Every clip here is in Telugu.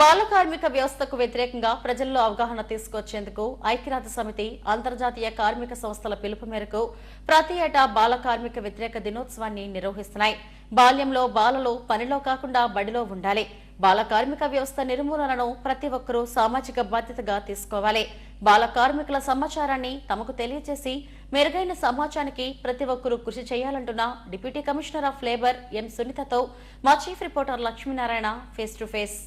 బాల కార్మిక వ్యవస్థకు వ్యతిరేకంగా ప్రజల్లో అవగాహన తీసుకొచ్చేందుకు ఐక్యరాజ్య సమితి అంతర్జాతీయ కార్మిక సంస్థల పిలుపు మేరకు ప్రతి ఏటా బాల కార్మిక వ్యతిరేక దినోత్సవాన్ని నిర్వహిస్తున్నాయి. బాల్యంలో బాలలు పనిలో కాకుండా బడిలో ఉండాలి. బాల కార్మిక వ్యవస్థ నిర్మూలనను ప్రతి ఒక్కరూ సామాజిక బాధ్యతగా తీసుకోవాలి. బాల కార్మికుల సమాచారాన్ని తమకు తెలియజేసి మెరుగైన సమాజానికి ప్రతి ఒక్కరూ కృషి చేయాలంటున్న deputy commissioner of labour M సునీతతో మా chief reporter Lakshminarayana face to face.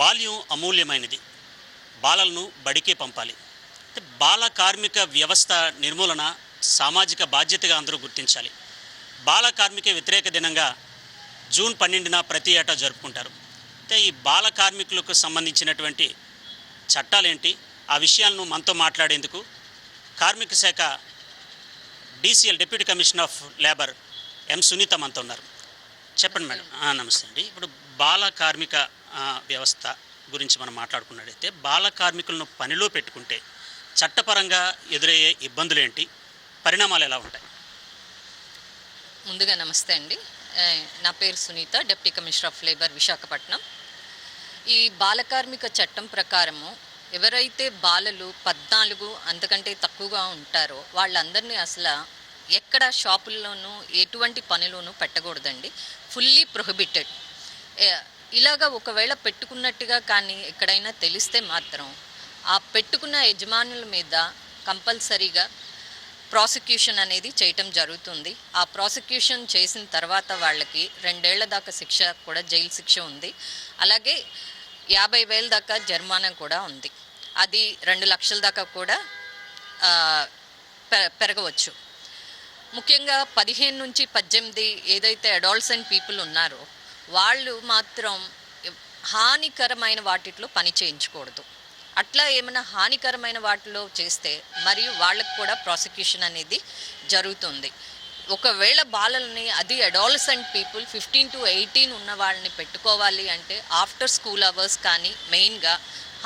బాల్యం అమూల్యమైనది. బాలలను బడికే పంపాలి. బాల కార్మిక వ్యవస్థ నిర్మూలన సామాజిక బాధ్యతగా అందరూ గుర్తించాలి. బాల కార్మిక వ్యతిరేక దినంగా జూన్ పన్నెండున ప్రతి ఏటా జరుపుకుంటారు. అయితే ఈ బాల కార్మికులకు సంబంధించినటువంటి చట్టాలేంటి? ఆ విషయాలను మనతో మాట్లాడేందుకు కార్మిక శాఖ DCL deputy commissioner of labour M Sunitha మనతో ఉన్నారు. చెప్పండి మేడం. నమస్తే అండి. ఇప్పుడు బాల కార్మిక వ్యవస్థ గురించి మనం మాట్లాడుకున్నట్టయితే బాల కార్మికులను పనిలో పెట్టుకుంటే చట్టపరంగా ఎదురయ్యే ఇబ్బందులు ఏంటి పరిణామాలు ఎలా ఉంటాయి? ముందుగా నమస్తే అండి. నా పేరు Sunitha deputy commissioner of labour Visakhapatnam. ఈ బాల కార్మిక చట్టం ప్రకారము ఎవరైతే బాలలు పద్నాలుగు అంతకంటే తక్కువగా ఉంటారో వాళ్ళందరినీ అసలు ఎక్కడ షాపుల్లోనూ ఎటువంటి పనిలోనూ పెట్టకూడదండి. ఫుల్లీ ప్రొహిబిటెడ్ ఇలాగా ఒకవేళ పెట్టుకున్నట్టుగా కానీ ఎక్కడైనా తెలిస్తే మాత్రం ఆ పెట్టుకున్న యజమానుల మీద కంపల్సరీగా ప్రాసిక్యూషన్ అనేది చేయటం జరుగుతుంది. ఆ ప్రాసిక్యూషన్ చేసిన తర్వాత వాళ్ళకి రెండేళ్ళ దాకా శిక్ష కూడా జైలు శిక్ష ఉంది. అలాగే యాభై వేల దాకా జరిమానా కూడా ఉంది. అది రెండు లక్షల దాకా కూడా పె- పెరగవచ్చు. ముఖ్యంగా పదిహేను నుంచి పద్దెనిమిది ఏదైతే అడాల్సెంట్ పీపుల్ ఉన్నారో వాళ్ళు మాత్రం హానికరమైన వాటిలో పని చేయించకూడదు. అట్లా ఏమైనా హానికరమైన వాటిలో చేస్తే మరియు వాళ్ళకు కూడా ప్రాసిక్యూషన్ అనేది జరుగుతుంది. ఒకవేళ బాలల్ని అది adolescent people fifteen to eighteen ఉన్న వాళ్ళని పెట్టుకోవాలి అంటే ఆఫ్టర్ స్కూల్ అవర్స్ కానీ మెయిన్గా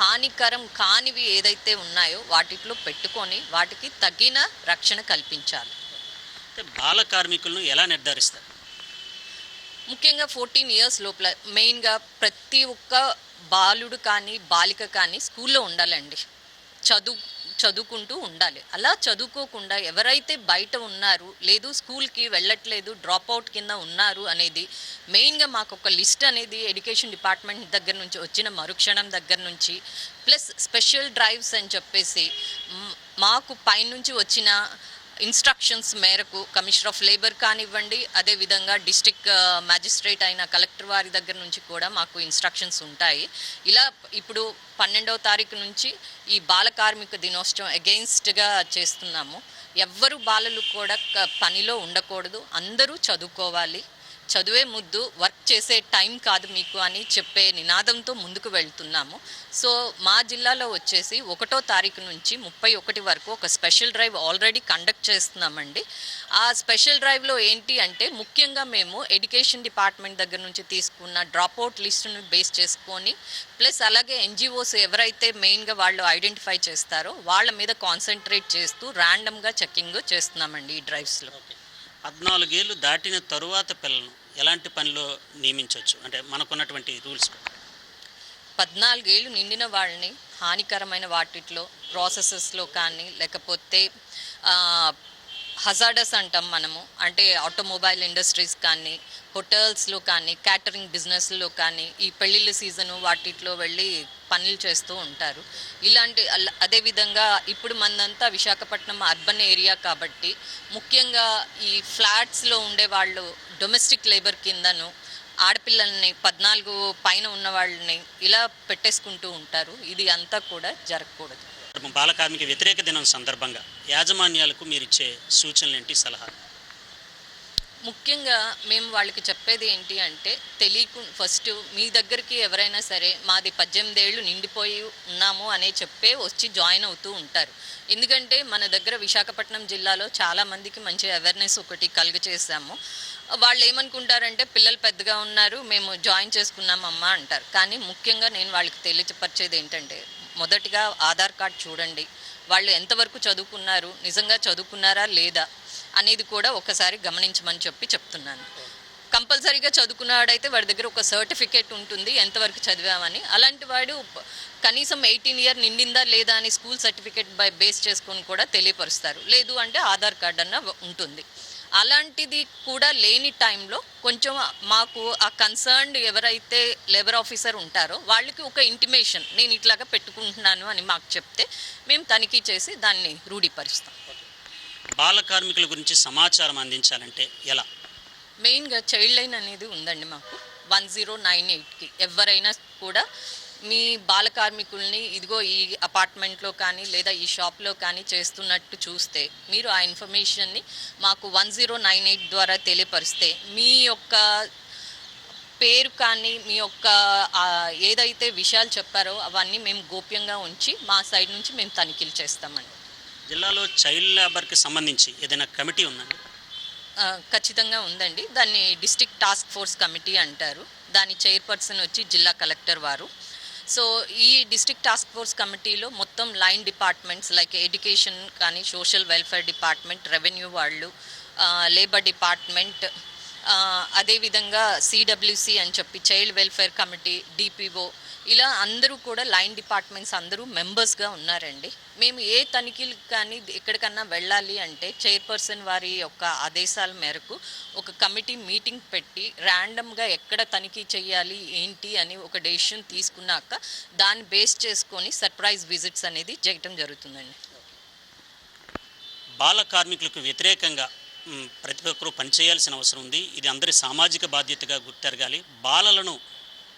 హానికరం కానివి ఏదైతే ఉన్నాయో వాటిలో పెట్టుకొని వాటికి తగిన రక్షణ కల్పించాలి. బాల కార్మికులను ఎలా నిర్ధారిస్తారు? ముఖ్యంగా ఫోర్టీన్ ఇయర్స్ లోపల మెయిన్గా ప్రతి ఒక్క బాలుడు కానీ బాలిక కానీ స్కూల్లో ఉండాలండి. చదువు చదువుకుంటూ ఉండాలి. అలా చదువుకోకుండా ఎవరైతే బయట ఉన్నారు లేదు స్కూల్కి వెళ్ళట్లేదు డ్రాప్ అవుట్ కింద ఉన్నారు అనేది మెయిన్గా మాకు ఒక లిస్ట్ అనేది ఎడ్యుకేషన్ డిపార్ట్మెంట్ దగ్గర నుంచి వచ్చిన మరుక్షణం దగ్గర నుంచి ప్లస్ స్పెషల్ డ్రైవ్స్ అని చెప్పేసి మాకు పైనుంచి వచ్చిన ఇన్స్ట్రక్షన్స్ మేరకు కమిషనర్ ఆఫ్ లేబర్ కానివ్వండి అదేవిధంగా డిస్టిక్ మ్యాజిస్ట్రేట్ అయిన కలెక్టర్ వారి దగ్గర నుంచి కూడా మాకు ఇన్స్ట్రక్షన్స్ ఉంటాయి. ఇలా ఇప్పుడు పన్నెండవ తారీఖు నుంచి ఈ బాల కార్మిక దినోత్సవం అగెయిన్స్ట్గా చేస్తున్నాము. ఎవ్వరు బాలలు కూడా క- పనిలో ఉండకూడదు. అందరూ చదువుకోవాలి. చదువే ముద్దు వర్క్ చేసే టైం కాదు మీకు అని చెప్పే నినాదంతో ముందుకు వెళ్తున్నాము. సో మా జిల్లాలో వచ్చేసి ఒకటో తారీఖు నుంచి ముప్పై ఒకటి వరకు ఒక స్పెషల్ డ్రైవ్ ఆల్రెడీ కండక్ట్ చేస్తున్నామండి. ఆ స్పెషల్ డ్రైవ్లో ఏంటి అంటే ముఖ్యంగా మేము ఎడ్యుకేషన్ డిపార్ట్మెంట్ దగ్గర నుంచి తీసుకున్న డ్రాప్ అవుట్ లిస్టును బేస్ చేసుకొని ప్లస్ అలాగే ఎన్జిఓస్ ఎవరైతే మెయిన్గా వాళ్ళు ఐడెంటిఫై చేస్తారో వాళ్ళ మీద కాన్సన్ట్రేట్ చేస్తూ ర్యాండమ్గా చెక్కింగ్ చేస్తున్నామండి ఈ డ్రైవ్స్లో. పద్నాలుగేళ్ళు దాటిన తరువాత పిల్లలను ఎలాంటి పనిలో నియమించవచ్చు? అంటే మనకున్నటువంటి రూల్స్. పద్నాలుగేళ్ళు నిండిన వాళ్ళని హానికరమైన వాటిట్లో ప్రాసెసెస్లో కానీ లేకపోతే హజార్డస్ అంటాం మనము. అంటే ఆటోమొబైల్ ఇండస్ట్రీస్ కానీ హోటల్స్లో కానీ క్యాటరింగ్ బిజినెస్లో కానీ ఈ పెళ్ళిళ్ళ సీజను వాటిలో వెళ్ళి పనులు చేస్తూ ఉంటారు. ఇలాంటి అదేవిధంగా ఇప్పుడు మందంతా విశాఖపట్నం అర్బన్ ఏరియా కాబట్టి ముఖ్యంగా ఈ ఫ్లాట్స్లో ఉండే వాళ్ళు డొమెస్టిక్ లేబర్ కిందను ఆడపిల్లల్ని పద్నాలుగు పైన ఉన్న వాళ్ళని ఇలా పెట్టేసుకుంటూ ఉంటారు. ఇది అంతా కూడా జరగకూడదు. బాల కార్మిక వ్యతిరేక దినం సందర్భంగా యాజమాన్యాలకు మీరు ఇచ్చే సూచనలు ఏంటి సలహాలు ముఖ్యంగా మేము వాళ్ళకి చెప్పేది ఏంటి అంటే తెలియకు ఫస్ట్ మీ దగ్గరికి ఎవరైనా సరే మాది పద్దెనిమిది ఏళ్ళు నిండిపోయి ఉన్నాము అనే చెప్పే వచ్చి జాయిన్ అవుతూ ఉంటారు. ఎందుకంటే మన దగ్గర విశాఖపట్నం జిల్లాలో చాలా మందికి మంచి అవేర్నెస్ ఒకటి కలుగచేశాము వాళ్ళు ఏమనుకుంటారంటే పిల్లలు పెద్దగా ఉన్నారు మేము జాయిన్ చేసుకున్నామమ్మా అంటారు. కానీ ముఖ్యంగా నేను వాళ్ళకి తెలియపరిచేది ఏంటంటే మొదటిగా ఆధార్ కార్డ్ చూడండి. వాళ్ళు ఎంతవరకు చదువుకున్నారు? నిజంగా చదువుకున్నారా లేదా? అనేది కూడా ఒకసారి గమనించమని చెప్పి చెప్తున్నాను. కంపల్సరీగా చదువుకున్నాడైతే వాడి దగ్గర ఒక సర్టిఫికేట్ ఉంటుంది. ఎంతవరకు చదివామని. అలాంటి వాడు కనీసం ఎయిటీన్ ఇయర్ నిండిందా లేదా అని స్కూల్ సర్టిఫికేట్ బై బేస్ చేసుకొని కూడా తెలియపరుస్తారు. లేదు అంటే ఆధార్ కార్డ్ అన్న ఉంటుంది. అలాంటిది కూడా లేని టైంలో కొంచెం మాకు ఆ కన్సర్న్డ్ ఎవరైతే లేబర్ ఆఫీసర్ ఉంటారో వాళ్ళకి ఒక ఇంటిమేషన్ నేను ఇట్లాగా పెట్టుకుంటున్నాను అని మాకు చెప్తే మేము తనిఖీ చేసి దాన్ని రూఢీపరుస్తాం బాల కార్మికుల గురించి సమాచారం అందించాలంటే ఎలా? మెయిన్గా చైల్డ్ లైన్ అనేది ఉందండి మాకు. వన్ జీరో నైన్ ఎయిట్కి ఎవరైనా కూడా మీ బాల కార్మికుల్ని ఇదిగో ఈ అపార్ట్మెంట్లో కానీ లేదా ఈ షాప్లో కానీ చేస్తున్నట్టు చూస్తే మీరు ఆ ఇన్ఫర్మేషన్ని మాకు వన్ జీరో నైన్ ఎయిట్ ద్వారా తెలియపరిస్తే మీ యొక్క పేరు కానీ మీ యొక్క ఏదైతే విషయాలు చెప్పారో అవన్నీ మేము గోప్యంగా ఉంచి మా సైడ్ నుంచి మేము తనిఖీలు చేస్తామండి. జిల్లాలో చైల్డ్ లేబర్కి సంబంధించి ఏదైనా కమిటీ ఉందండి? ఖచ్చితంగా ఉందండి. దాన్ని డిస్ట్రిక్ట్ టాస్క్ ఫోర్స్ కమిటీ అంటారు. దాని చైర్పర్సన్ వచ్చి జిల్లా కలెక్టర్ వారు. సో ఈ డిస్ట్రిక్ట్ టాస్క్ ఫోర్స్ కమిటీలో మొత్తం లైన్ డిపార్ట్మెంట్స్ లైక్ ఎడ్యుకేషన్ కానీ సోషల్ వెల్ఫేర్ డిపార్ట్మెంట్ రెవెన్యూ వాళ్ళు లేబర్ డిపార్ట్మెంట్ అదేవిధంగా సిడబ్ల్యూసి అని చెప్పి చైల్డ్ వెల్ఫేర్ కమిటీ డిపిఓ ఇలా అందరూ కూడా లైన్ డిపార్ట్మెంట్స్ అందరూ మెంబర్స్గా ఉన్నారండి. మేము ఏ తనిఖీలు కానీ ఎక్కడికన్నా వెళ్ళాలి అంటే చైర్పర్సన్ వారి యొక్క ఆదేశాల మేరకు ఒక కమిటీ మీటింగ్ పెట్టి ర్యాండమ్గా ఎక్కడ తనిఖీ చేయాలి ఏంటి అని ఒక డెసిషన్ తీసుకున్నాక దాన్ని బేస్ చేసుకొని సర్ప్రైజ్ విజిట్స్ అనేది చేయటం జరుగుతుందండి. బాల కార్మికులకు వ్యతిరేకంగా ప్రతి ఒక్కరూ పనిచేయాల్సిన అవసరం ఉంది. ఇది అందరి సామాజిక బాధ్యతగా గుర్తెరగాలి. బాలలను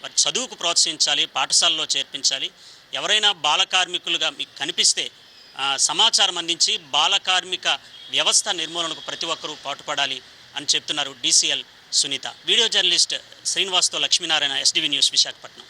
వారి చదువుకు ప్రోత్సహించాలి పాఠశాలలో చేర్పించాలి. ఎవరైనా బాల కార్మికులుగా మీకు కనిపిస్తే సమాచారం అందించి బాల కార్మిక వ్యవస్థ నిర్మూలనకు ప్రతి ఒక్కరూ పాటుపడాలి అని చెప్తున్నారు డీసీఎల్ సునీత. వీడియో జర్నలిస్ట్ శ్రీనివాస్తో లక్ష్మీనారాయణ ఎస్డివి న్యూస్ విశాఖపట్నం.